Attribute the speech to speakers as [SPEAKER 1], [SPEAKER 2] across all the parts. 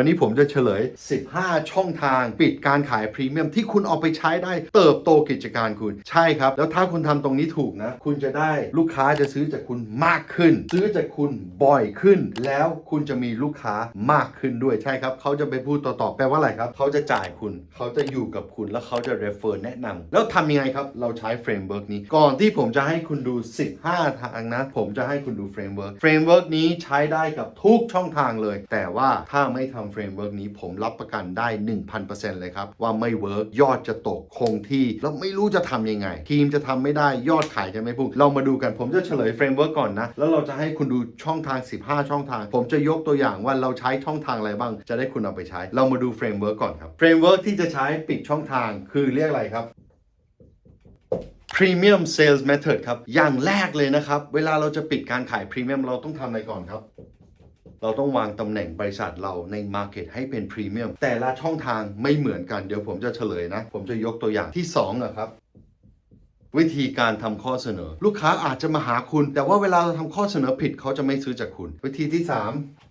[SPEAKER 1] วันนี้ผมจะเฉลย 15 ช่องทางปิดการขายพรีเมียมที่คุณเอาไปใช้ได้เติบโตกิจการคุณ ใช่ครับ แล้วถ้าคุณทำตรงนี้ถูกนะ คุณจะได้ลูกค้าจะซื้อจากคุณมากขึ้น ซื้อจากคุณบ่อยขึ้น แล้วคุณจะมีลูกค้ามากขึ้นด้วยใช่ครับ เขาจะไปพูดต่อๆแปลว่าอะไรครับ เขาจะจ่ายคุณ เขาจะอยู่กับคุณแล้วเขาจะ refer แนะนำแล้วทำยังไงครับเราใช้เฟรมเวิร์กนี้ ก่อนที่ผมจะให้คุณดู 15 ทางนะ ผมจะให้คุณดูเฟรมเวิร์กเฟรมเวิร์กนี้ใช้ได้กับทุกช่องทางเลย แต่ว่าถ้าไม่ทำเฟรมเวิร์กนี้ผมรับประกันได้ 1,000%เลยครับ ว่าไม่เวิร์กยอดจะตกคงที่ แล้วไม่รู้จะทำยังไง ทีมจะทำไม่ได้ยอดขายจะไม่พุ่งเรามาดูกันผมจะเฉลยเฟรมเวิร์กก่อนนะ แล้วเราจะให้คุณดูช่องทาง 15 ช่องทาง ผมจะยกตัวอย่างว่าเราใช้ช่องทางอะไรบ้าง จะได้คุณเอาไปใช้ เรามาดูเฟรมเวิร์กก่อนครับเฟรมเวิร์กที่จะใช้ปิดช่องทางคือเรียกอะไรครับ Premium Sales Method ครับ อย่างแรกเลยนะครับ เวลาเราจะปิดการขายพรีเมียมเราต้องทำอะไรก่อนครับ เราต้องวางตำแหน่งบริษัทเราใน Market ให้เป็นพรีเมียมแต่ละช่องทางไม่เหมือนกันเดี๋ยวผมจะเฉลยนะ ผมจะยกตัวอย่างที่2อะครับวิธีการทำข้อเสนอ ลูกค้าอาจจะมาหาคุณ แต่ว่าเวลาเราทำข้อเสนอผิดเขาจะไม่ซื้อจากคุณ วิธีที่ 3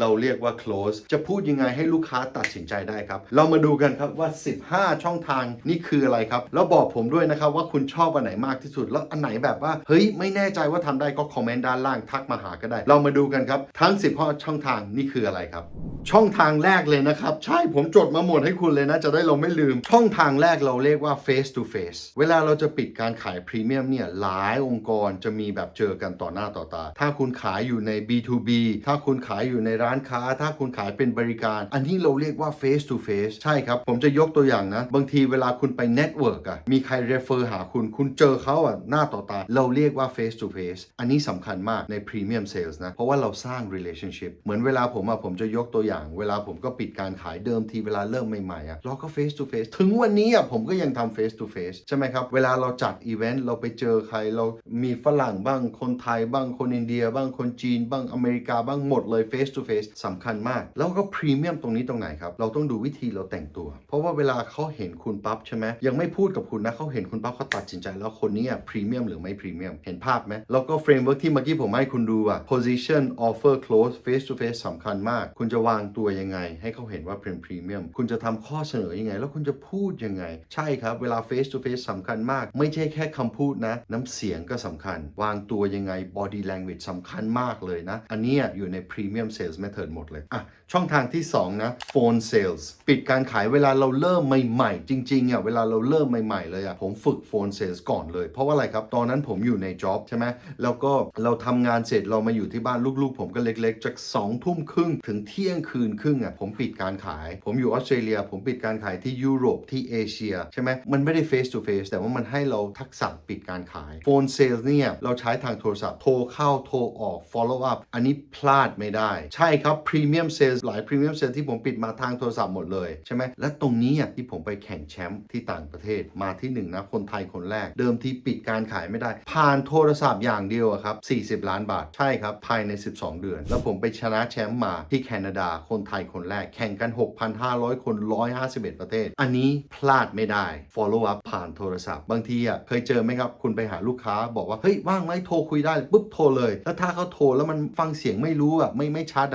[SPEAKER 1] เราเรียกว่า close จะพูดยังไงให้ลูกค้าตัดสินใจได้ครับ เรามาดูกันครับว่า 15 ช่องทางนี่คืออะไรครับ แล้วบอกผมด้วยนะครับว่าคุณชอบอันไหนมากที่สุด แล้วอันไหนแบบว่า เฮ้ย ไม่แน่ใจว่าทำได้ก็คอมเมนต์ด้านล่างทักมาหาก็ได้ เรามาดูกันครับ ทั้ง 15 ช่องทางนี่คืออะไรครับ ช่องทางแรกเลยนะครับ ใช่ผมจดมาหมดให้คุณเลยนะ จะได้เราไม่ลืม ช่องทางแรกเราเรียกว่า face to face เวลาเราจะปิดการขายพรีเมียมเนี่ยหลายองค์กรจะมีแบบเจอกันต่อหน้าต่อตา ถ้าคุณขายอยู่ใน B2B ถ้าคุณขายอยู่ในรานค้า ถ้าคุณขายเป็นบริการ อันนี้เราเรียกว่า face to face ใช่ครับ ผมจะยกตัวอย่างนะ บางทีเวลาคุณไป network อะมีใคร refer หาคุณ คุณเจอเขาอะหน้าต่อตา เราเรียกว่า face to face อันนี้สำคัญมากใน premium sales นะ เพราะว่าเราสร้าง relationship เหมือนเวลาผมอะผมจะยกตัวอย่าง เวลาผมก็ปิดการขายเดิมทีเวลาเริ่มใหม่ๆอะเราก็ face to face ถึงวันนี้อะผมก็ยังทำ face to face ใช่ไหมครับ เวลาเราจัดอีเวนต์เราไปเจอใครเรามีฝรั่งบ้างคนไทยบ้างคนอินเดีย บ้างคนจีนบ้างอเมริกาบ้างหมดเลย face to face สำคัญมาก แล้วก็พรีเมียมตรงนี้ตรงไหนครับ เราต้องดูวิธีเราแต่งตัว เพราะว่าเวลาเขาเห็นคุณปั๊บใช่ไหมยังไม่พูดกับคุณนะเขาเห็นคุณปั๊บเขาตัดสินใจ แล้วคนนี้พรีเมียมหรือไม่พรีเมียมเห็นภาพไหมแล้วก็เฟรมเวิร์กที่เมื่อกี้ผมให้คุณดูอะ position offer close face to face สำคัญมาก คุณจะวางตัวยังไง ให้เขาเห็นว่าเป็นพรีเมียมคุณจะทำข้อเสนอยังไง แล้วคุณจะพูดยังไง ใช่ครับ เวลา face to face สำคัญมาก ไม่ใช่แค่คำพูดนะ น้ำเสียงก็สำคัญ วางตัวยังไง body language สำคัญมากเลยนะ อันนี้อยู่ใน premium sales method หมดเลยอะช่องทางที่ 2 นะ phone sales ปิดการขายเวลาเราเริ่มใหม่ๆ จริงๆอะเวลาเราเริ่มใหม่ๆเลยอะผมฝึก phone sales ก่อนเลย เพราะว่าอะไรครับ ตอนนั้นผมอยู่ใน job ใช่ไหมแล้วก็เราทำงานเสร็จเรามาอยู่ที่บ้านลูกๆ ผมก็เล็กๆ จาก2ทุ่มครึ่งถึงเที่ยงคืนครึ่งอะผมปิดการขาย ผมอยู่ออสเตรเลีย ผมปิดการขายที่ยุโรปที่เอเชียใช่ไหมมันไม่ได้ face to face แต่ว่ามันให้เราทักษะปิดการขาย phone sales เนี่ยเราใช้ทางโทรศัพท์โทรเข้าโทรออก follow up อันนี้พลาดไม่ได้ใช่ช่ครับ premium sales หลาย premium sales ที่ผมปิดมาทางโทรศัพท์หมดเลยใช่ไหมและตรงนี้อะที่ผมไปแข่งแชมป์ที่ต่างประเทศมาที่หนึ่งนะคนไทยคนแรก เดิมที่ปิดการขายไม่ได้ ผ่านโทรศัพท์อย่างเดียวอะครับ 40 ล้านบาทใช่ครับ ภายใน 12 เดือน แล้วผมไปชนะแชมป์มาที่แคนาดาคนไทยคนแรก แข่งกัน 6,500 คน 151 ประเทศ อันนี้พลาดไม่ได้ follow up ผ่านโทรศัพท์ บางทีอะเคยเจอไหมครับ คุณไปหาลูกค้าบอกว่า เฮ้ย ว่างไหมโทรคุยได้ปุ๊บโทรเลย แล้วถ้าเขาโทรแล้วมันฟังเสียงไม่รู้อะไม่ไม่ชัด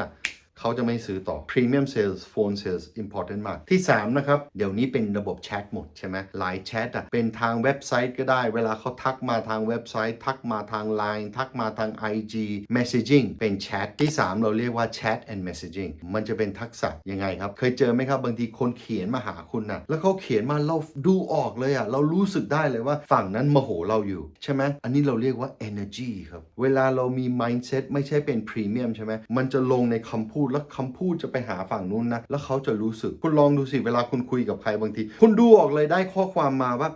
[SPEAKER 1] เขาจะไม่ซื้อต่อ Premium Sales Phone Sales Important มาก ที่ 3 นะครับ เดี๋ยวนี้เป็นระบบแชทหมดใช่ไหมหลายแชทอะเป็นทางเว็บไซต์ก็ได้ เวลาเขาทักมาทางเว็บไซต์ ทักมาทาง Line ทักมาทาง IG Messaging เป็นแชทที่ 3 เราเรียกว่า Chat and Messaging มันจะเป็นทักษะยังไงครับ เคยเจอไหมครับ บางทีคนเขียนมาหาคุณนะแล้วเขาเขียนมาเราดูออกเลยอะเรารู้สึกได้เลยว่าฝั่งนั้นโมโหเราอยู่ใช่ไหมอันนี้เราเรียกว่า energy ครับเวลาเรามี mindset ไม่ใช่เป็น premium ใช่ไหมมันจะลงในคำพูดแล้วคำพูดจะไปหาฝั่งนู้นนะ แล้วเขาจะรู้สึก คุณลองดูสิ เวลาคุณคุยกับใครบางที คุณดูออกเลยได้ข้อความมาว่า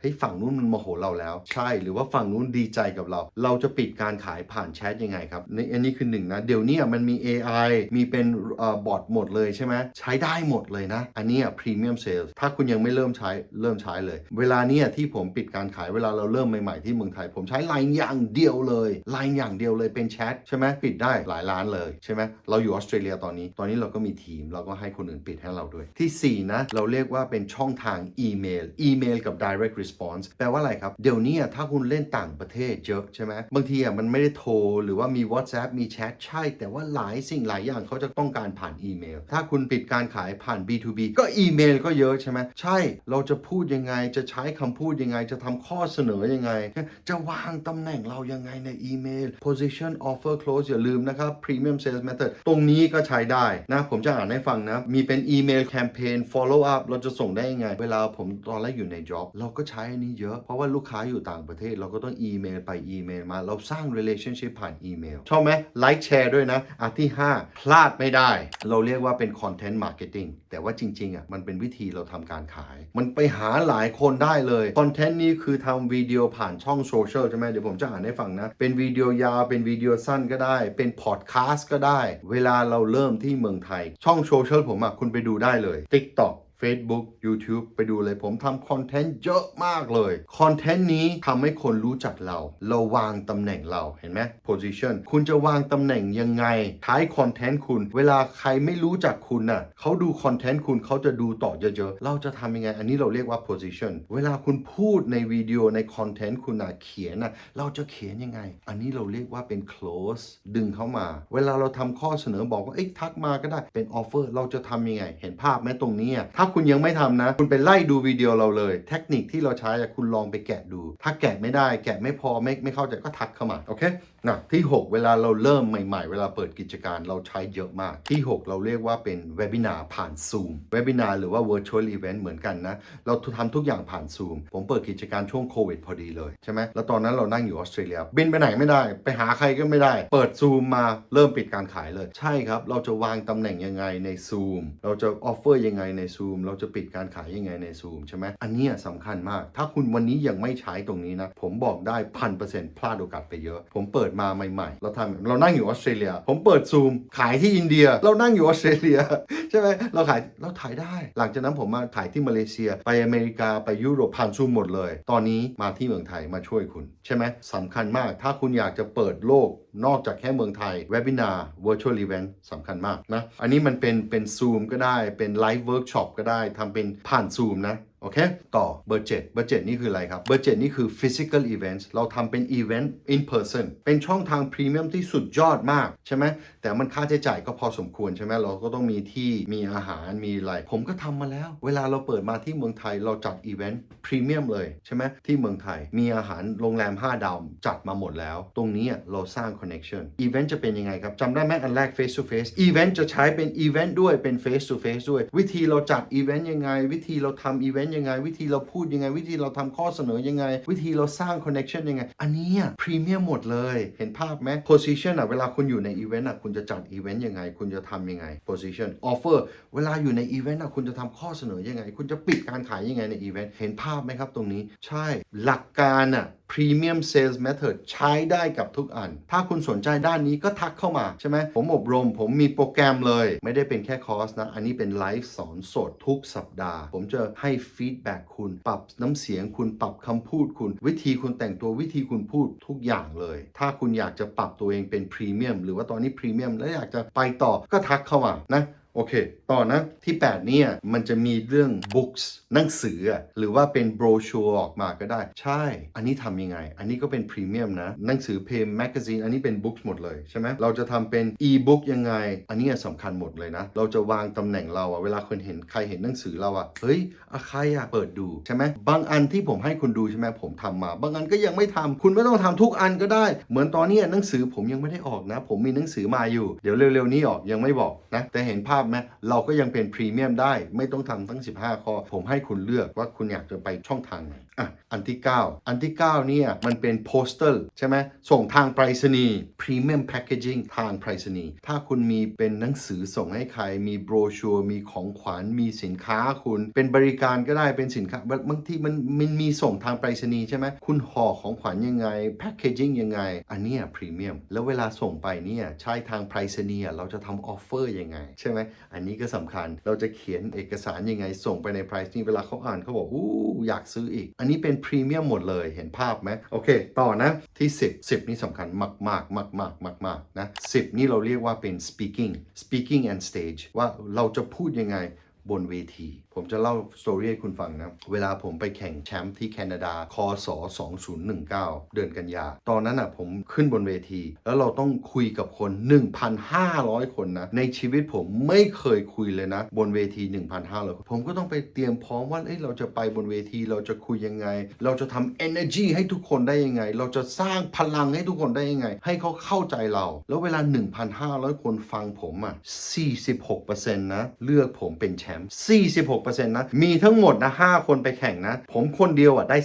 [SPEAKER 1] เฮ้ยฝั่งนู้นมันโมโหเราแล้ว ใช่หรือว่าฝั่งนู้นดีใจกับเรา เราจะปิดการขายผ่านแชทยังไงครับนอันนี้คือหนึ่งนะเดี๋ยวนี้มันมี AI มีเป็นบอทหมดเลยใช่ไหมใช้ได้หมดเลยนะ อันนี้พรีเมียมเซลส์ถ้าคุณยังไม่เริ่มใช้เริ่มใช้เลย เวลาเนี้ยที่ผมปิดการขายเวลาเราเริ่มใหม่ๆที่เมืองไทย ผมใช้ไลน์อย่างเดียวเลยไลน์อย่างเดียวเลยเป็นแชทใช่ไหมปิดได้หลายล้านเลยใช่ไหมเราอยู่ออสเตรเลียตอนนี้ ตอนนี้เราก็มีทีมเราก็ให้คนอื่นปิดให้เราด้วย ที่สี่นะเราเรียกว่าเป็นช่องทางอีเมลอีเมลกับ direct response แปลว่าอะไรครับ เดี๋ยวนี้อะถ้าคุณเล่นต่างประเทศเยอะใช่ไหมบางทีอะมันไม่ได้โทร หรือว่ามี WhatsApp มีแชทใช่ แต่ว่าหลายสิ่งหลายอย่างเขาจะต้องการผ่านอีเมล ถ้าคุณปิดการขายผ่าน B2B ก็อีเมลก็เยอะใช่ไหมใช่เราจะพูดยังไงจะใช้คำพูดยังไง จะทำข้อเสนอยังไง จะวางตำแหน่งเรายังไงในอีเมล position offer close อย่าลืมนะครับ premium sales method ตรงนี้ก็ใช้ได้นะ ผมจะอ่านให้ฟังนะ มีเป็นอีเมลแคมเปญ follow up เราจะส่งได้ยังไง เวลาผมตอนแรกอยู่ใน job เราก็ใช้อันนี้เยอะ เพราะว่าลูกค้าอยู่ต่างประเทศ เราก็ต้องอีเมลไปอีเมลมา เราสร้าง relationship ผ่านอีเมลชอบไหมไลค์แชร์ด้วยนะอันที่ 5 พลาดไม่ได้ เราเรียกว่าเป็น content marketing แต่ว่าจริงๆอะมันเป็นวิธีเราทำการขาย มันไปหาหลายคนได้เลยคอนเทนต์นี้คือทำวิดีโอผ่านช่องโซเชียลใช่ไหมเดี๋ยวผมจะอ่านให้ฟังนะ เป็นวิดีโอยาว เป็นวิดีโอสั้นก็ได้ เป็นพอดแคสต์ก็ได้ เวลาเราเริ่มที่เมืองไทย ช่องโซเชียลผมอะคุณไปดูได้เลย TikTok Facebook YouTube ไปดูเลยผมทำคอนเทนต์เยอะมากเลย คอนเทนต์นี้ทำให้คนรู้จักเรา เราวางตำแหน่งเราเห็นไหม position คุณจะวางตำแหน่งยังไง ท้ายคอนเทนต์คุณ เวลาใครไม่รู้จักคุณน่ะเขาดูคอนเทนต์คุณเขาจะดูต่อเยอะๆ เราจะทำยังไง อันนี้เราเรียกว่า position เวลาคุณพูดในวิดีโอในคอนเทนต์คุณน่ะเขียนน่ะเราจะเขียนยังไง อันนี้เราเรียกว่าเป็น close ดึงเข้ามา เวลาเราทำข้อเสนอบอกว่าเอ๊ะทักมาก็ได้เป็น offer เราจะทำยังไง เห็นภาพไหมตรงนี้ถ้าคุณยังไม่ทำนะ คุณไปไล่ดูวิดีโอเราเลย เทคนิคที่เราใช้คุณลองไปแกะดู ถ้าแกะไม่ได้แกะไม่พอไม่ไม่เข้าใจก็ทักเข้ามาโอเคนะที่ 6 เวลาเราเริ่มใหม่ๆ เวลาเปิดกิจการเราใช้เยอะมาก ที่ 6 เราเรียกว่าเป็นเวบินาผ่าน Zoom เวบินาหรือว่า virtual event เหมือนกันนะ เราทำทุกอย่างผ่าน Zoom ผมเปิดกิจการช่วงโควิดพอดีเลยใช่ไหมแล้วตอนนั้นเรานั่งอยู่ออสเตรเลีย บินไปไหนไม่ได้ ไปหาใครก็ไม่ได้ เปิด Zoom มาเริ่มปิดการขายเลย ใช่ครับ เราจะวางตำแหน่งยังไงใน Zoom เราจะออฟเฟอร์ยังไงใน Zoom เราจะปิดการขายยังไงใน Zoom ใช่ไหมอันนี้ยสำคัญมาก ถ้าคุณวันนี้ยังไม่ใช้ตรงนี้นะ ผมบอกได้พันเปอร์เซ็นต์พลาดโอกาสไปเยอะ ผมเปิดมาใหม่ๆ เราทำเรานั่งอยู่ออสเตรเลีย ผมเปิด Zoom ขายที่อินเดีย เรานั่งอยู่ออสเตรเลียใช่ไหมเราขายเราถ่ายได้ หลังจากนั้นผมมาถ่ายที่มาเลเซีย ไปอเมริกาไปยุโรปผ่านซูมหมดเลย ตอนนี้มาที่เมืองไทยมาช่วยคุณ ใช่ไหมสำคัญมาก ถ้าคุณอยากจะเปิดโลก นอกจากแค่เมืองไทย Webinar Virtual Event สำคัญมากนะ อันนี้มันเป็นเป็น Zoom ก็ได้ เป็นไลฟ์เวิร์กช็อปก็ได้ ทำเป็นผ่าน Zoom นะโอเค ต่อเบอร์7เบอร์7นี่คืออะไรครับ เบอร์7นี่คือ physical events เราทำเป็น event in person เป็นช่องทางพรีเมียมที่สุดยอดมากใช่ไหม แต่มันค่าใช้จ่ายก็พอสมควรใช่ไหม เราก็ต้องมีที่ มีอาหาร มีอะไร ผมก็ทำมาแล้ว เวลาเราเปิดมาที่เมืองไทย เราจัดอีเวนต์พรีเมียมเลยใช่ไหม ที่เมืองไทย มีอาหารโรงแรม 5 ดาว จัดมาหมดแล้ว ตรงนี้เราสร้าง connection อีเวนต์จะเป็นยังไงครับจำได้ไหมอันแรก face to face อีเวนต์จะใช้เป็นอีเวนต์ด้วย เป็น face to face ด้วย วิธีเราจัดอีเวนต์ยังไง วิธีเราทำอีเวนต์ยังไง วิธีเราพูดยังไง วิธีเราทำข้อเสนอยังไง วิธีเราสร้างคอนเนคชันยังไง อันนี้พรีเมียมหมดเลย เห็นภาพไหมโพสิชันอะเวลาคุณอยู่ในอีเวนต์อะคุณจะจัดอีเวนต์ยังไง คุณจะทำยังไงโพสิชันออฟเฟอร์เวลาอยู่ในอีเวนต์อะคุณจะทำข้อเสนอยังไง คุณจะปิดการขายยังไงในอีเวนต์เห็นภาพไหมครับตรงนี้ใช่หลักการอะ Premium Sales Method ใช้ได้กับทุกอัน ถ้าคุณสนใจด้านนี้ก็ทักเข้ามาใช่ไหม ผมอบรม ผมมีโปรแกรมเลย ไม่ได้เป็นแค่คอร์สนะ อันนี้เป็นไลฟ์สอนสดทุกสัปดาห์ ผมจะให้ฟีดแบ็กคุณ ปรับน้ำเสียงคุณ ปรับคำพูดคุณ วิธีคุณแต่งตัว วิธีคุณพูดทุกอย่างเลย ถ้าคุณอยากจะปรับตัวเองเป็นพรีเมียมหรือว่าตอนนี้พรีเมียมแล้วอยากจะไปต่อก็ทักเข้ามานะ โอเค ต่อนะที่ 8 เนี่ย มันจะมีเรื่อง books หนังสือ หรือว่าเป็น brochure ออกมาก็ได้ ใช่ อันนี้ทำยังไง อันนี้ก็เป็นพรีเมียมนะ หนังสือเพมแมกกาซีนอันนี้เป็น books หมดเลยใช่ไหมเราจะทำเป็น e-book ยังไง อันนี้สำคัญหมดเลยนะ เราจะวางตำแหน่งเราอะเวลาคนเห็นใครเห็นหนังสือเราอะเฮ้ยอะใครอะเปิดดูใช่ไหมบางอันที่ผมให้คุณดูใช่ไหมผมทำมา บางอันก็ยังไม่ทำคุณไม่ต้องทำทุกอันก็ได้ เหมือนตอนนี้หนังสือผมยังไม่ได้ออกนะ ผมมีหนังสือมาอยู่ เดี๋ยวเร็วๆนี้ออกยังไม่บอกนะแต่เห็นภาพไหมเราก็ยังเป็นพรีเมียมได้ ไม่ต้องทำทั้ง 15 ข้อ ผมให้คุณเลือกว่าคุณอยากจะไปช่องทางไหน อะอันที่ 9 อันที่ 9 เนี่ย มันเป็นโปสเตอร์ใช่ไหมส่งทางไปรษณีย์พรีเมียมแพคเกจิ้งทางไปรษณีย์ถ้าคุณมีเป็นหนังสือส่งให้ใคร มีโบรชัวร์มีของขวัญมีสินค้าคุณเป็นบริการก็ได้เป็นสินค้าบางทีมันมันมีส่งทางไปรษณีย์ใช่ไหมคุณห่อของขวัญยังไงแพคเกจิ้งยังไง อันเนี้ยพรีเมียมแล้วเวลาส่งไปเนี่ยใช้ทางไปรษณีย์เราจะทำออฟเฟอร์ยังไง ใช่ไหมอันนี้ก็สำคัญเราจะเขียนเอกสารยังไง ส่งไปในไพรซ์นี่เวลาเขาอ่านเขาบอกอู้อยากซื้ออีกอันนี้เป็นพรีเมียมหมดเลยเห็นภาพไหมโอเค ต่อนะที่ 10 10 นี่สำคัญมากมากมากมากมากมากนะ10นี่เราเรียกว่าเป็น speaking speaking and stage ว่าเราจะพูดยังไงบนเวที ผมจะเล่าสตอรี่ให้คุณฟังนะ เวลาผมไปแข่งแชมป์ที่แคนาดา คศ 2019 เดือนกันยา ตอนนั้นอะผมขึ้นบนเวที แล้วเราต้องคุยกับคน 1,500 คนนะ ในชีวิตผมไม่เคยคุยเลยนะ บนเวที 1,500คนผมก็ต้องไปเตรียมพร้อมว่าเอ้ยเราจะไปบนเวทีเราจะคุยยังไง เราจะทำ energy ให้ทุกคนได้ยังไง เราจะสร้างพลังให้ทุกคนได้ยังไง ให้เขาเข้าใจเรา แล้วเวลา 1,500 คนฟังผมอะ46%นะเลือกผมเป็นแชมป์46%นะมีทั้งหมดนะ5คนไปแข่งนะ ผมคนเดียวอะได้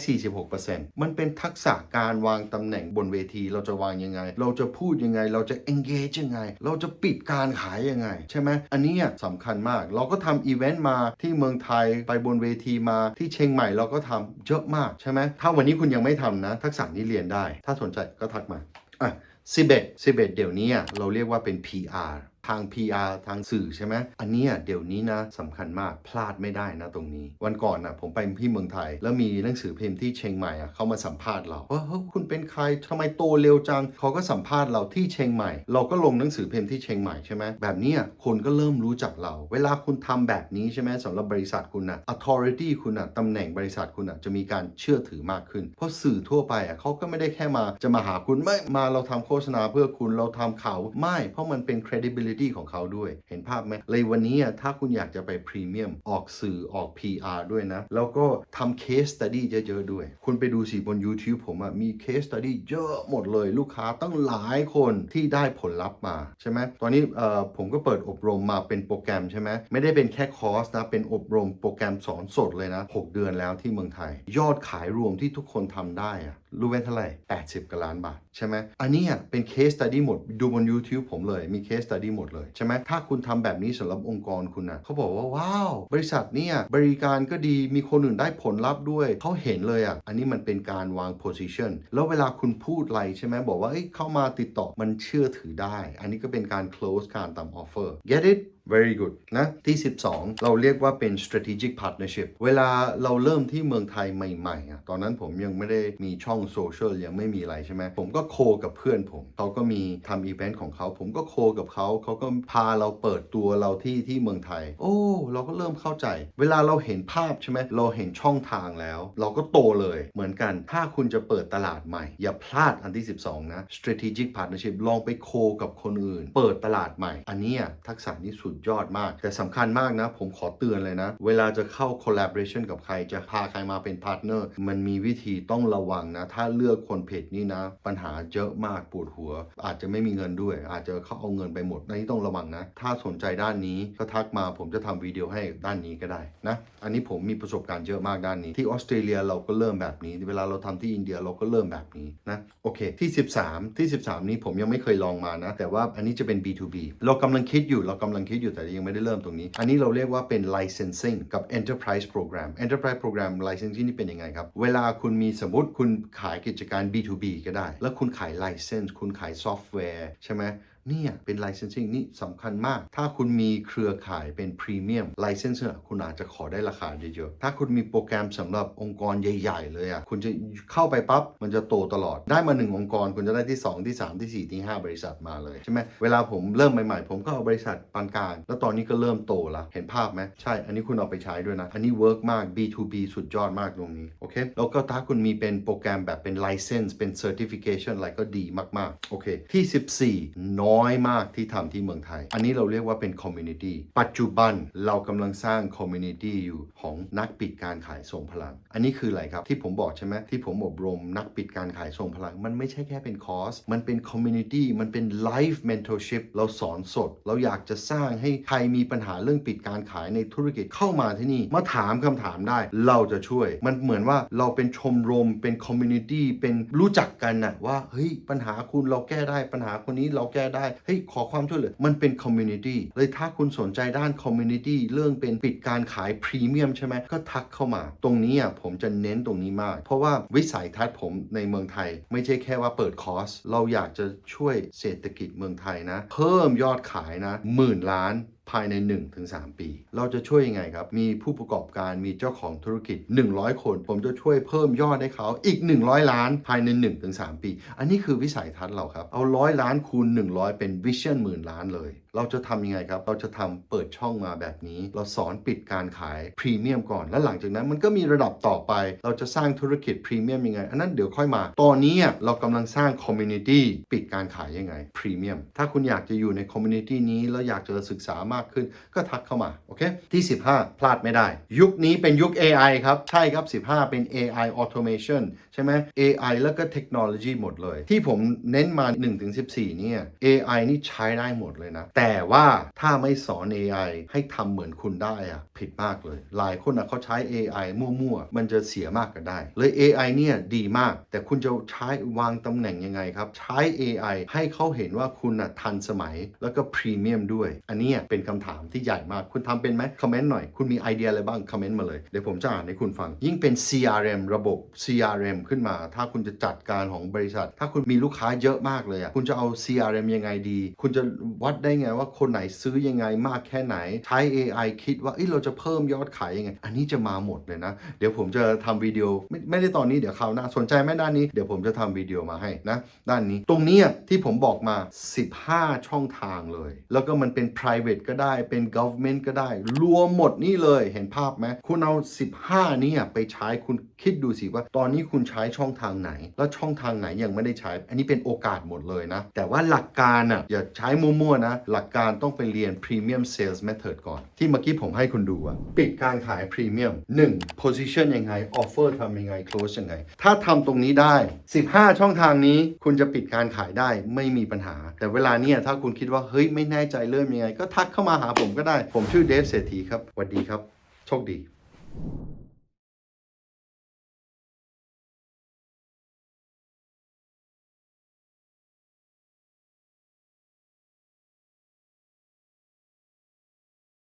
[SPEAKER 1] 46%มันเป็นทักษะการวางตำแหน่งบนเวทีเราจะวางยังไง เราจะพูดยังไง เราจะ engage ยังไง เราจะปิดการขายยังไง ใช่ไหมอันเนี้ยสำคัญมาก เราก็ทำอีเวนต์มาที่เมืองไทยไปบนเวทีมาที่เชียงใหม่เราก็ทำเยอะมากใช่ไหมถ้าวันนี้คุณยังไม่ทำนะ ทักษะนี้เรียนได้ ถ้าสนใจก็ทักมาอะ11 11เดี๋ยวนี้อะเราเรียกว่าเป็น PR ทาง PR ทางสื่อใช่ไหมอันนี้เดี๋ยวนี้นะสำคัญมากพลาดไม่ได้นะตรงนี้ วันก่อนนะผมไปที่เมืองไทย แล้วมีหนังสือพิมพ์ที่เชียงใหม่อะเขามาสัมภาษณ์เราว่าเฮ้ยคุณเป็นใครทำไมโตเร็วจังเขาก็สัมภาษณ์เราที่เชียงใหม่ เราก็ลงหนังสือพิมพ์ที่เชียงใหม่ใช่ไหมแบบนี้คนก็เริ่มรู้จักเรา เวลาคุณทำแบบนี้ใช่ไหมสำหรับบริษัทคุณนะ authority คุณนะตำแหน่งบริษัทคุณนะจะมีการเชื่อถือมากขึ้น เพราะสื่อทั่วไปอะเขาก็ไม่ได้แค่มาจะมาหาคุณไม่มาเราทำโฆษณาเพื่อคุณเราทำข่าวไม่ เพราะมันเป็น credibility ของเขาด้วย เห็นภาพไหมเลยวันนี้ถ้าคุณอยากจะไปพรีเมียมออกสื่อออก PR ด้วยนะ แล้วก็ทำ case study เยอะๆด้วย คุณไปดูสิบน YouTube ผมอะมี case study เยอะหมดเลยลูกค้าตั้งหลายคนที่ได้ผลลัพธ์มา ใช่ไหมตอนนี้ผมก็เปิดอบรมมาเป็นโปรแกรมใช่ไหมไม่ได้เป็นแค่คอร์สนะเป็นอบรมโปรแกรมสอนสดเลยนะ 6 เดือนแล้วที่เมืองไทย ยอดขายรวมที่ทุกคนทำได้อะรู้ไหมเท่าไหร่ 80กว่าล้านบาท ใช่ไหมอันนี้เป็น case study หมดดูบน YouTube ผมเลยมี case study หมดเลยใช่ไหมถ้าคุณทำแบบนี้สำหรับองค์กรคุณนะเขาบอกว่าว้าว บริษัทเนี่ยบริการก็ดีมีคนอื่นได้ผลลัพธ์ด้วยเขาเห็นเลยอะอันนี้มันเป็นการวาง position แล้วเวลาคุณพูดอะไรใช่ไหมบอกว่าเอ้ยเข้ามาติดต่อมันเชื่อถือได้ อันนี้ก็เป็นการ close การตาม offer get it very good นะที่ 12 เราเรียกว่าเป็น strategic partnership เวลาเราเริ่มที่เมืองไทยใหม่ๆอะตอนนั้นผมยังไม่ได้มีช่องโซเชียลยังไม่มีอะไรใช่ไหมผมก็โคกับเพื่อนผม เขาก็มีทำอีเวนต์ของเขา ผมก็โคกับเขา เขาก็พาเราเปิดตัวเราที่ที่เมืองไทย โอ้ เราก็เริ่มเข้าใจ เวลาเราเห็นภาพใช่ไหมเราเห็นช่องทางแล้ว เราก็โตเลยเหมือนกัน ถ้าคุณจะเปิดตลาดใหม่ อย่าพลาดอันที่ 12 นะ strategic partnership ลองไปโคกับคนอื่น เปิดตลาดใหม่ อันนี้ทักษะนี้สุดยอดมาก แต่สำคัญมากนะ ผมขอเตือนเลยนะ เวลาจะเข้า collaboration กับใครจะพาใครมาเป็น partner มันมีวิธีต้องระวังนะ ถ้าเลือกคนเพจนี้นะ ปัญหาเยอะมากปวดหัว อาจจะไม่มีเงินด้วย อาจจะเขาเอาเงินไปหมดอันนี้ต้องระวังนะ ถ้าสนใจด้านนี้ก็ทักมาผมจะทำวิดีโอให้ด้านนี้ก็ได้นะอันนี้ผมมีประสบการณ์เยอะมากด้านนี้ ที่ออสเตรเลียเราก็เริ่มแบบนี้ เวลาเราทำที่อินเดียเราก็เริ่มแบบนี้นะโอเคที่ 13 ที่ 13 นี้ผมยังไม่เคยลองมานะ แต่ว่าอันนี้จะเป็น B2B เรากำลังคิดอยู่เรากำลังคิดอยู่แต่ยังไม่ได้เริ่มตรงนี้ อันนี้เราเรียกว่าเป็น licensing กับ enterprise program enterprise program licensing นี่เป็นยังไงครับ เวลาคุณมีสมมติคุณขายกิจการ B2B ก็ได้ แล้วคุณขาย license คุณขายซอฟต์แวร์ใช่ไหม เนี่ยเป็น licensing นี่สำคัญมาก ถ้าคุณมีเครือข่ายเป็น premium license อะคุณอาจจะขอได้ราคาเยอะๆ ถ้าคุณมีโปรแกรมสำหรับองค์กรใหญ่ ๆ เลยอะคุณจะเข้าไปปั๊บ มันจะโตตลอด ได้มาหนึ่งองค์กร คุณจะได้ที่ 2 ที่ 3 ที่ 4 ที่ 5 บริษัทมาเลยใช่ไหม เวลาผมเริ่มใหม่ๆ ผมก็เอาบริษัทปานกลาง แล้วตอนนี้ก็เริ่มโตละ เห็นภาพไหมใช่ อันนี้คุณเอาไปใช้ด้วยนะ อันนี้เวิร์กมาก B2B สุดยอดมากตรงนี้ โอเค แล้วก็ถ้าคุณมีเป็นโปรแกรมแบบเป็น license เป็น certification อะไรก็ดีมากๆ โอเค ที่ 14น้อยมากที่ทำที่เมืองไทย อันนี้เราเรียกว่าเป็น community ปัจจุบันเรากำลังสร้าง community อยู่ของนักปิดการขายทรงพลัง อันนี้คืออะไรครับที่ผมบอกใช่ไหมที่ผมอบรมนักปิดการขายทรงพลัง มันไม่ใช่แค่เป็นคอร์ส มันเป็น community มันเป็น life mentorship เราสอนสด เราอยากจะสร้างให้ใครมีปัญหาเรื่องปิดการขายในธุรกิจเข้ามาที่นี่ มาถามคำถามได้ เราจะช่วย มันเหมือนว่าเราเป็นชมรมเป็น community เป็นรู้จักกันนะว่าเฮ้ยปัญหาคุณเราแก้ได้ปัญหาคนนี้เราแก้ได้เฮ้ยขอความช่วยเหลือมันเป็นคอมมูนิตี้เลยถ้าคุณสนใจด้านคอมมูนิตี้เรื่องเป็นปิดการขายพรีเมียมใช่ไหมก็ทักเข้ามา ตรงนี้อะผมจะเน้นตรงนี้มาก เพราะว่าวิสัยทัศน์ผมในเมืองไทย ไม่ใช่แค่ว่าเปิดคอร์ส เราอยากจะช่วยเศรษฐกิจเมืองไทยนะ เพิ่มยอดขายนะหมื่นล้าน ภายใน 1-3 ปี เราจะช่วยยังไงครับ มีผู้ประกอบการมีเจ้าของธุรกิจ 100 คน ผมจะช่วยเพิ่มยอดให้เขาอีก 100 ล้านภายใน 1-3 ปี อันนี้คือวิสัยทัศน์เราครับ เอาร้อยล้านคูณ 100 เป็นวิชั่นหมื่นล้านเลย เราจะทำยังไงครับ เราจะทำเปิดช่องมาแบบนี้ เราสอนปิดการขายพรีเมียมก่อน แล้วหลังจากนั้นมันก็มีระดับต่อไป เราจะสร้างธุรกิจพรีเมียมยังไง อันนั้นเดี๋ยวค่อยมา ตอนนี้เรากำลังสร้างคอมมูนิตี้ปิดการขายยังไงพรีเมียม ถ้าคุณอยากจะอยู่ในคอมมูนิตี้นี้ แล้วอยากจะศึกษามากขึ้น ก็ทักเข้ามา โอเค ที่ 15 พลาดไม่ได้ ยุคนี้เป็นยุค AI ครับ ใช่ครับ 15 เป็น AI automation ใช่ไหม AI แล้วก็เทคโนโลยีหมดเลย ที่ผมเน้นมา 1-14 เนี่ย AI นี่ใช้ได้หมดเลยนะ แต่ว่าถ้าไม่สอน AI ให้ทำเหมือนคุณได้อะผิดมากเลย หลายคนอะเขาใช้ AI มั่วๆ มันจะเสียมากก็ได้ เลย AI เนี่ยดีมาก แต่คุณจะใช้วางตำแหน่งยังไงครับ ใช้ AI ให้เขาเห็นว่าคุณอะทันสมัยแล้วก็พรีเมียมด้วย อันนี้เป็นคำถามที่ใหญ่มาก คุณทำเป็นไหมคอมเมนต์หน่อย คุณมีไอเดียอะไรบ้างคอมเมนต์มาเลย เดี๋ยวผมจะอ่านให้คุณฟัง ยิ่งเป็น CRM ระบบ CRM ขึ้นมา ถ้าคุณจะจัดการของบริษัท ถ้าคุณมีลูกค้าเยอะมากเลยอะคุณจะเอา CRM ยังไงดี คุณจะวัดได้ไงว่าคนไหนซื้อยังไงมากแค่ไหนใช้ AI คิดว่าเอ้ยเราจะเพิ่มยอดขายยังไง อันนี้จะมาหมดเลยนะ เดี๋ยวผมจะทำวิดีโอไม่ไม่ได้ตอนนี้เดี๋ยวคราวหน้าสนใจไหมด้านนี้เดี๋ยวผมจะทำวิดีโอมาให้นะด้านนี้ตรงนี้ที่ผมบอกมา 15 ช่องทางเลย แล้วก็มันเป็น private ก็ได้เป็น government ก็ได้ รวมหมดนี่เลยเห็นภาพไหมคุณเอา 15เนี่ยไปใช้คุณคิดดูสิว่า ตอนนี้คุณใช้ช่องทางไหน แล้วช่องทางไหนยังไม่ได้ใช้ อันนี้เป็นโอกาสหมดเลยนะ แต่ว่าหลักการอะอย่าใช้มั่วๆนะ หลักการต้องไปเรียน premium sales method ก่อน ที่เมื่อกี้ผมให้คุณดูอะปิดการขาย premium 1 position ยังไง offer ทำยังไง close ยังไง ถ้าทำตรงนี้ได้ 15 ช่องทางนี้คุณจะปิดการขายได้ไม่มีปัญหา แต่เวลาเนี้ยถ้าคุณคิดว่าเฮ้ยไม่แน่ใจเริ่มยังไง ก็ทักเข้ามาหาผมก็ได้ ผมชื่อเดฟเศรษฐีครับสวัสดีครับ โชคดี